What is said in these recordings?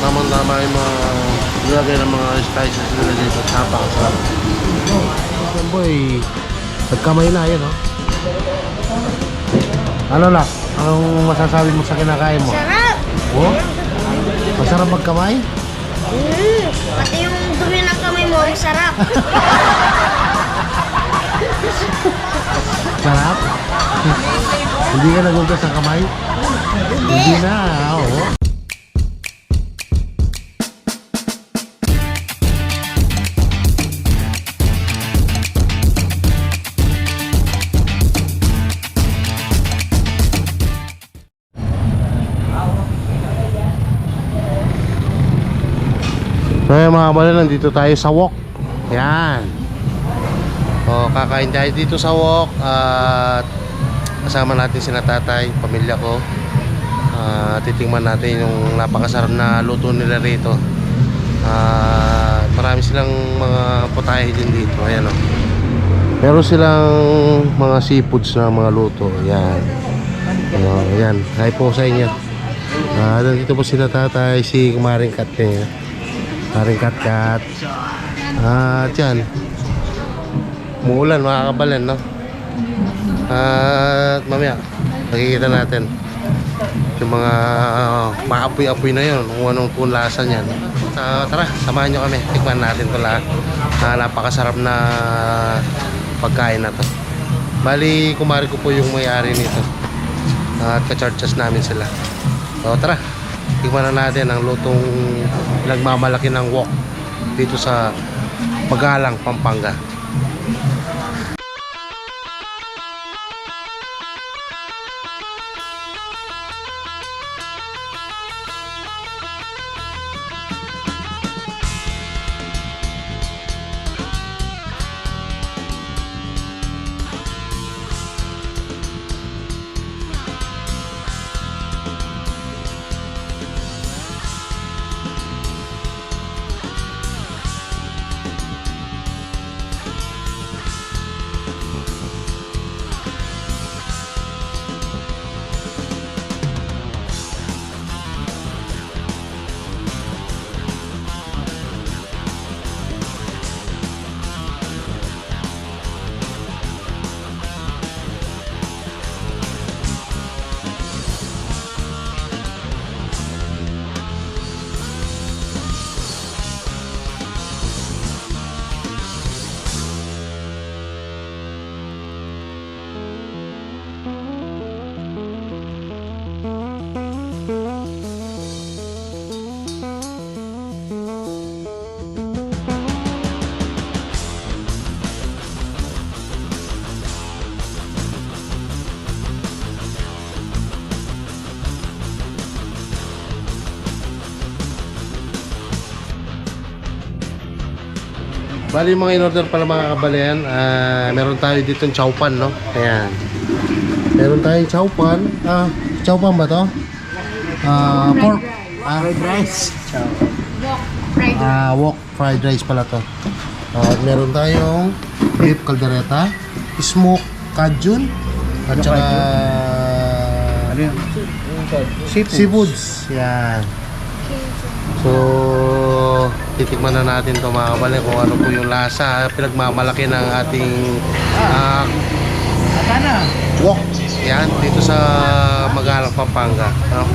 Tama-tama yung mga nilagay ng mga spices nila dito. Napakasarap. Yan boy, nagkamay na yan, oh. Ano nak? Anong masasabi mo sa kinakain mo? Sarap! Oh? Masarap magkamay? Mm, pati yung dumi ng kamay mo, ang sarap. Sarap? Hindi ka naguntas ng kamay? Hindi na, oo. Yun mga kabala, nandito tayo sa walk. Yan. O, kakain tayo dito sa walk at kasama natin si tatay, pamilya ko. Ah, titingnan natin yung napakasarap na luto nila rito. Ah, marami silang mga putahe din dito. Ayan o. Meron silang mga seafoods na mga luto. Yan. Ano, yan. Hi po sa inyo. Ah, dito po sila tatay, si Kumaring Kat. Kumaring Kat Kat. At yan. Muulan, mga kabalan, no? At mamaya, makikita natin yung mga uh, maapoy-apoy na yun, kung anong kung lasa niyan. Ah, tara, samahan nyo kami. Tikman natin ito lahat. Ah, napakasarap na pagkain na to. Bali, kumari ko po yung may-ari nito. At kacharchas namin sila. So, tara. Tikman na natin ang lutong nagmamalaki ng wok dito sa Pagalang, Pampanga. Bali mga in-order pala mga kabalayan, ah, meron tayo dito ng chowpan, no? Ayan. Meron tayong chowpan. Ah, chowpan ba to? Ah, pork. Ah, fried rice. Fried Ah, wok fried rice pala to. Ah, At meron tayong beef caldereta, smoke cajun, at saka Ano yun? Seafood. seafoods. Yan. So, titikman na natin to mga kabalayan kung ano po yung lasa. Pinagmamalaki ng ating Sana. walk. Yan, dito sa Magalang, Pampanga. No?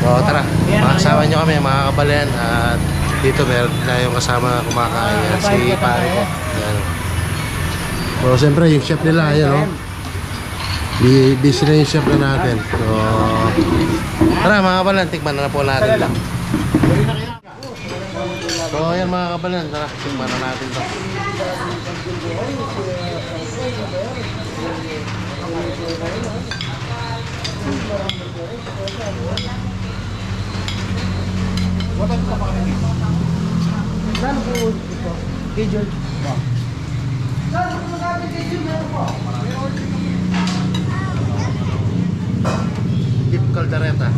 So, tara. Makasama nyo kami, mga kabalayan. At dito meron tayong kasama kumakain. Yan, si pare ko. Yan. So, siyempre, yung chef nila, yan, no? Bu- Busy na yung chef na natin. So, tara mga kabalan, tikman na, na po natin lang. So, yan mga kabalan, tara, tikman na natin to. Beef caldereta.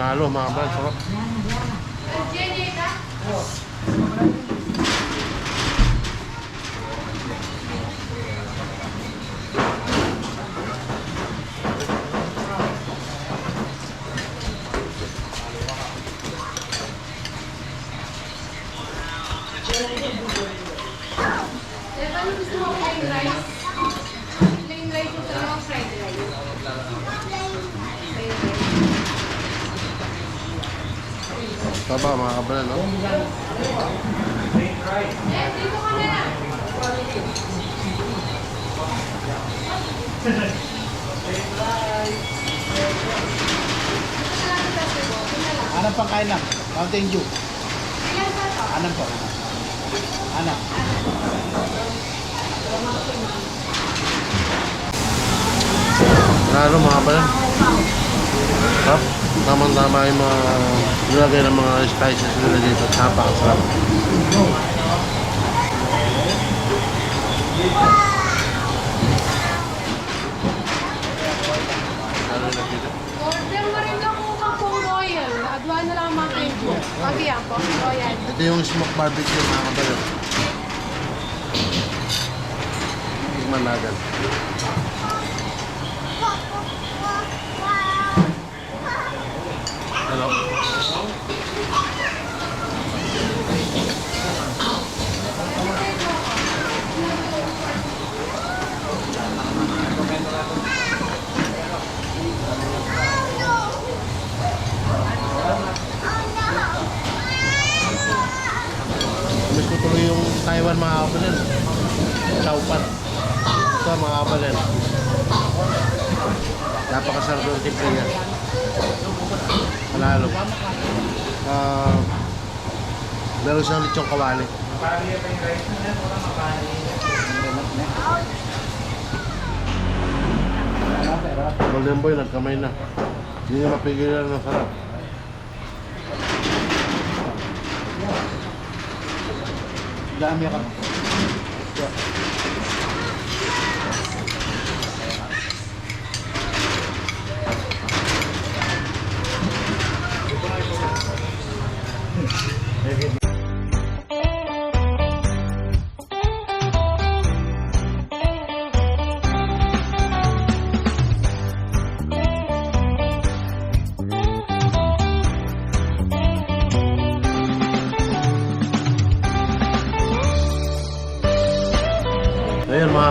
Panalo mga kabalan. Sarap. Ano gusto mo plain rice? Plain rice o talaga fried rice? Plain rice. Tama mga kabalan, no? Anong pangkain lang? Mountain Dew. Anong po? Ano? Panalo mga kabalan. Sarap. Tamang-tama yung mga nilagay ng mga spices nila dito. Napakasarap. Order mo rin ako ako royal. Adwan na lang mga kayo. Pati ako, royal. Ito yung smoke barbecue mga kabalan. Tikman natin. Hello? Miss ko tuloy yung Taiwan mga kabalan. Chowpan. Ito mga kabalan. Napakasarap yung timple niya. Panalo. Ah, meron siyang lechong kawali. Golden Boy, nagkamay na. Hindi niya mapigilan ng sarap. Dami ka.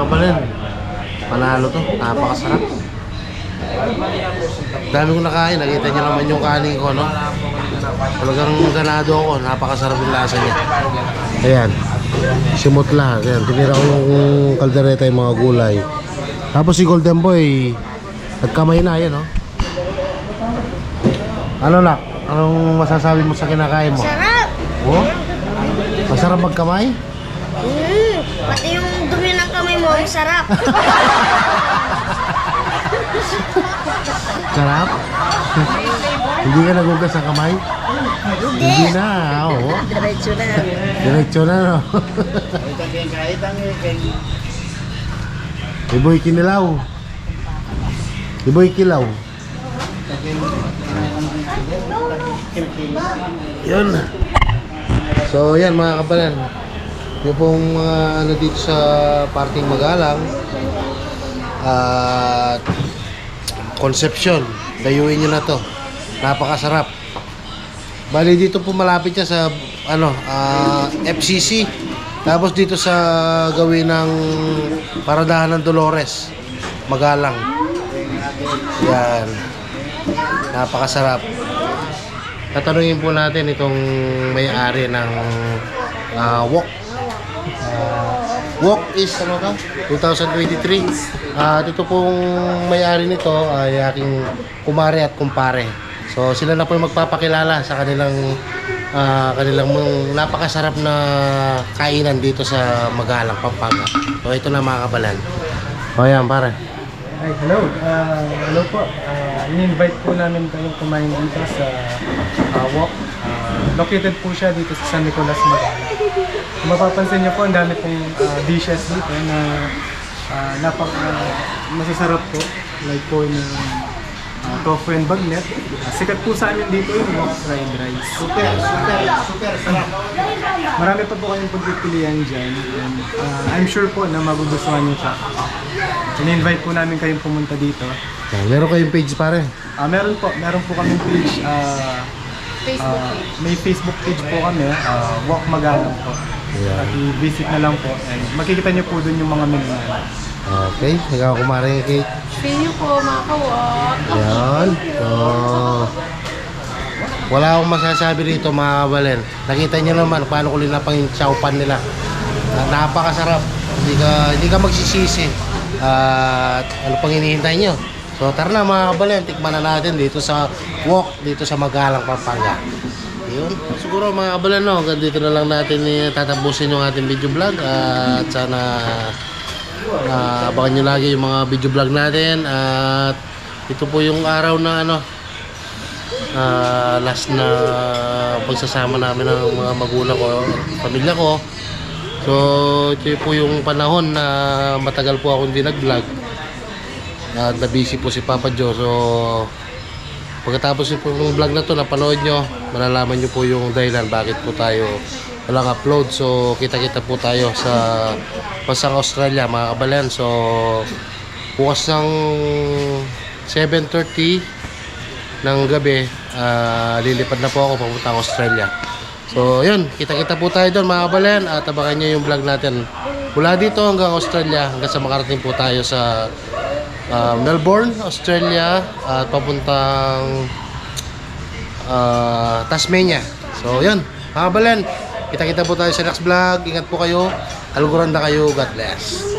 Mga kabalin. Panalo to. Napakasarap. Dami ko nakain. Nakita niyo naman yung kanin ko, no? Talagang ganado ako. Napakasarap yung lasa niya. Ayan. Simutla. Ayan. Tinira ko yung kaldereta yung mga gulay. Tapos si Golden Boy, nagkamay na. Ayan, no? Ano na? Anong masasabi mo sa kinakain mo? Sarap! Oh? Masarap magkamay? Mm, pati yung ang sarap. Sarap? Hindi ka nagugas ng kamay? Hindi na, oo. Diretso na. Diretso na, no? Ang Iboy kinilaw. Iboy kilaw. Yun. So, yan mga kabalan. Yung pong mga ano dito sa parting Magalang at Concepcion. Dayuin nyo na to. Napakasarap. Bali dito po malapit siya sa ano, ah, FCC. Tapos dito sa gawin ng paradahan ng Dolores. Magalang. Yan. Napakasarap. Tatanungin po natin itong may-ari ng ah, Wok. Wok is ano ka? 2023. At ito pong may-ari nito ay aking kumare at kumpare. So sila na po yung magpapakilala sa kanilang ah, kanilang napakasarap na kainan dito sa Magalang, Pampanga. So ito na mga kabalan. O yan pare. Hi, hello. Ah, hello po. Ah, in-invite po namin kayong kumain dito sa ah, Wok. Ah, located po siya dito sa San Nicolas, Magala. Kung mapapansin niyo po, ang dami pong ah, dishes dito na ah, napaka masasarap po. Like po yung uh, tofu and bagnet. Uh, sikat po sa amin dito yung wok fried rice. Super, super, super sarap. Marami pa po kayong pagpipilian dyan. And, uh, I'm sure po na magugustuhan niyo siya. In-invite po namin kayong pumunta dito. Yan, meron kayong page pare. Ah, meron po, meron po kaming page. ah, Facebook ah, page. may Facebook page po kami, uh, Walk Magalang po. At i-visit na lang po. And makikita niyo po dun yung mga menu namin. Okay, ikaw kumaring cake. See you po mga kawak. Yan. Oh. Wala akong masasabi dito mga kabalen. Nakita niyo naman paano ko linapang yung chowpan nila. Na- Napakasarap. Hindi ka, hindi ka magsisisi. At ano pang hinihintay niyo? So tara na mga kabalen, tikman na natin dito sa walk, dito sa Magalang, Pampanga. Yun. Siguro mga kabalan, no, dito na lang natin eh, tatapusin yung ating video vlog. At sana Ah, abangan nyo lagi yung mga video vlog natin at ito po yung araw na ano ah, last na pagsasama namin ng mga magulang ko, pamilya ko. So, ito po yung panahon na matagal po ako hindi nag-vlog. At na-busy po si Papa Joe. So, pagkatapos po yung vlog na to, napanood nyo, malalaman nyo po yung dahilan bakit po tayo walang upload. So, kita-kita po tayo sa bansang Australia, mga kabalan. So, bukas ng 7.30 ng gabi, ah, lilipad na po ako papuntang Australia. So, yun, kita-kita po tayo doon mga kabalan at abangan nyo yung vlog natin. Mula dito hanggang Australia, hanggang sa makarating po tayo sa ah, Melbourne, Australia at papuntang ah, Tasmania. So, yun, mga kabalan, kita-kita po tayo sa next vlog. Ingat po kayo. Aluguranda kayo. God bless.